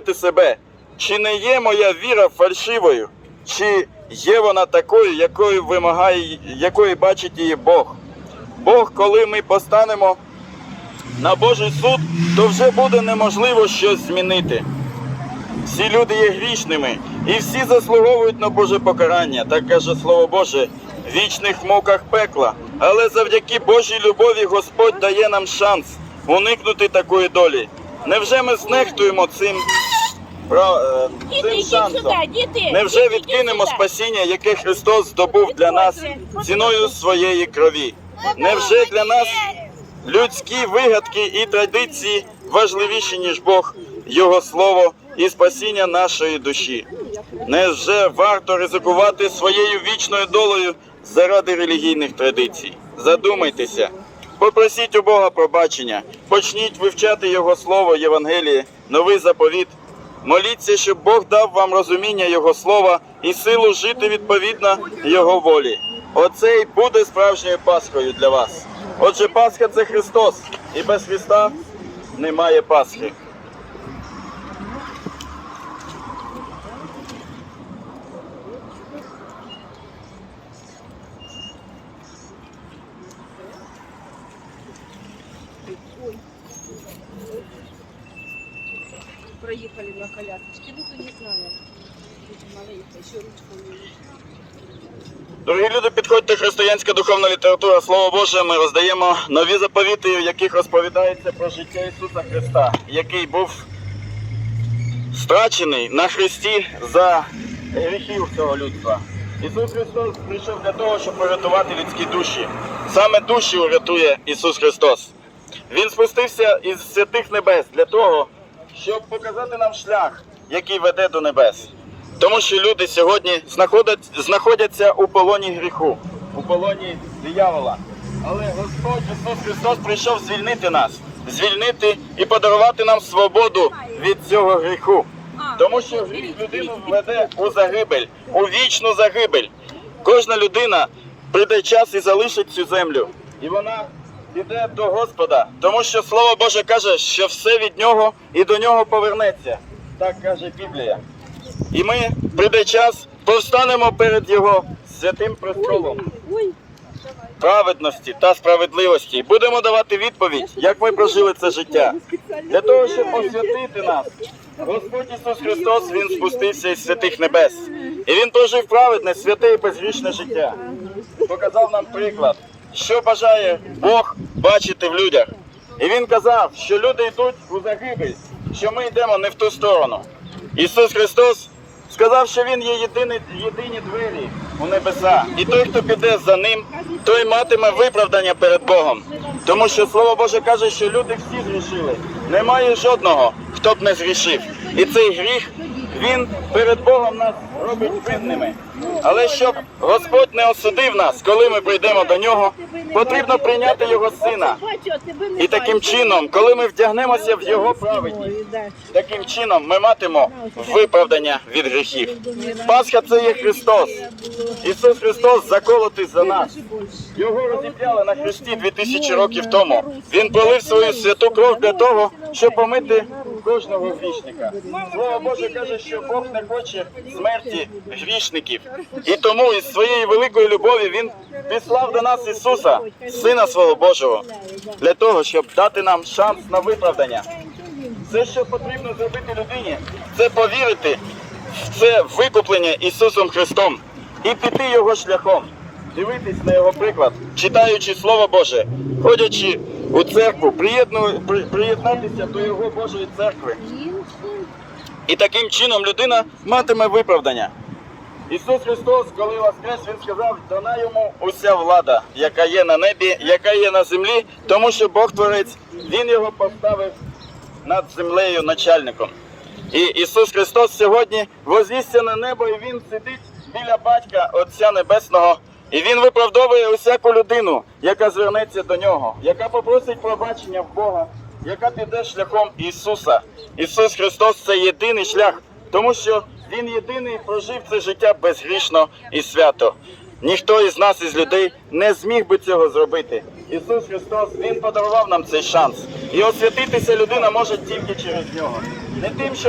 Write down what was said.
перевірити себе, чи не є моя віра фальшивою, чи є вона такою, якою вимагає, якою бачить її Бог. Бог, коли ми постанемо на Божий суд, то вже буде неможливо щось змінити. Всі люди є грішними, і всі заслуговують на Боже покарання, так каже Слово Боже, в вічних муках пекла. Але завдяки Божій любові Господь дає нам шанс уникнути такої долі. Невже ми знехтуємо цим, пра- е, Діти, цим йдіть шансом? сюди, діти. Невже Діти, відкинемо йдіть сюди. спасіння, яке Христос здобув для нас ціною своєї крові? Невже для нас людські вигадки і традиції важливіші, ніж Бог, Його Слово і спасіння нашої душі? Невже варто ризикувати своєю вічною долею заради релігійних традицій? Задумайтеся, попросіть у Бога пробачення, почніть вивчати Його Слово, Євангеліє, новий заповіт. Моліться, щоб Бог дав вам розуміння Його слова і силу жити відповідно Його волі. Оце й буде справжньою Пасхою для вас. Отже, Пасха це Христос, і без Христа немає Пасхи. Проехали на колясочке. Ну, то не знаю. Дети маленькие, еще ручку Дорогі люди, підходьте християнська духовна література, Слово Боже, ми роздаємо нові заповіти, в яких розповідається про життя Ісуса Христа, який був страчений на хресті за гріхів цього людства. Ісус Христос прийшов для того, щоб порятувати людські душі. Саме душі урятує Ісус Христос. Він спустився із святих небес для того, щоб показати нам шлях, який веде до небес. Тому що люди сьогодні знаходять, знаходяться у полоні гріху, у полоні диявола. Але Господь Ісус Христос прийшов звільнити нас, звільнити і подарувати нам свободу від цього гріху. Тому що гріх людину веде у загибель, у вічну загибель. Кожна людина прийде час і залишить цю землю. І вона піде до Господа, тому що Слово Боже каже, що все від нього і до нього повернеться. Так каже Біблія. І ми прийде час, повстанемо перед Його святим престолом праведності та справедливості. Будемо давати відповідь, як ми прожили це життя. Для того, щоб освятити нас, Господь Ісус Христос Він спустився із святих небес. І Він прожив праведне, святе і безгрішне життя. Показав нам приклад, що бажає Бог бачити в людях. І Він казав, що люди йдуть у загибель, що ми йдемо не в ту сторону. Ісус Христос сказав, що Він є єдиний, єдині двері у небеса. І той, хто піде за ним, той матиме виправдання перед Богом. Тому що Слово Боже каже, що люди всі згрішили. Немає жодного, хто б не згрішив. І цей гріх, він перед Богом нас робить винними. Але щоб Господь не осудив нас, коли ми прийдемо до нього, потрібно прийняти його сина. І таким чином, коли ми вдягнемося в його праведність, таким чином ми матимо виправдання від гріхів. Пасха це є Христос. Ісус Христос заколотий за нас. Його розіп'яли на хресті 2000 років тому. Він пролив свою святу кров для того, щоб помити кожного грішника. Слово Боже каже, що Бог не хоче смерті грішників. І тому із своєї великої любові Він післав до нас Ісуса, Сина свого Божого, для того, щоб дати нам шанс на виправдання. Все, що потрібно зробити людині, це повірити в це викуплення Ісусом Христом і піти його шляхом, дивитись на його приклад, читаючи Слово Боже, ходячи у церкву, приєдну- при- приєднатися до Його Божої церкви. І таким чином людина матиме виправдання. Ісус Христос, коли воскрес, Він сказав, дана йому уся влада, яка є на небі, яка є на землі, тому що Бог Творець, Він його поставив над землею начальником. І Ісус Христос сьогодні возвісся на небо, і Він сидить біля батька Отця Небесного. І він виправдовує усяку людину, яка звернеться до нього, яка попросить пробачення в Бога, яка піде шляхом Ісуса. Ісус Христос це єдиний шлях, тому що Він єдиний прожив це життя безгрішно і свято. Ніхто із нас, із людей, не зміг би цього зробити. Ісус Христос Він подарував нам цей шанс. І освятитися людина може тільки через нього. Не тим, що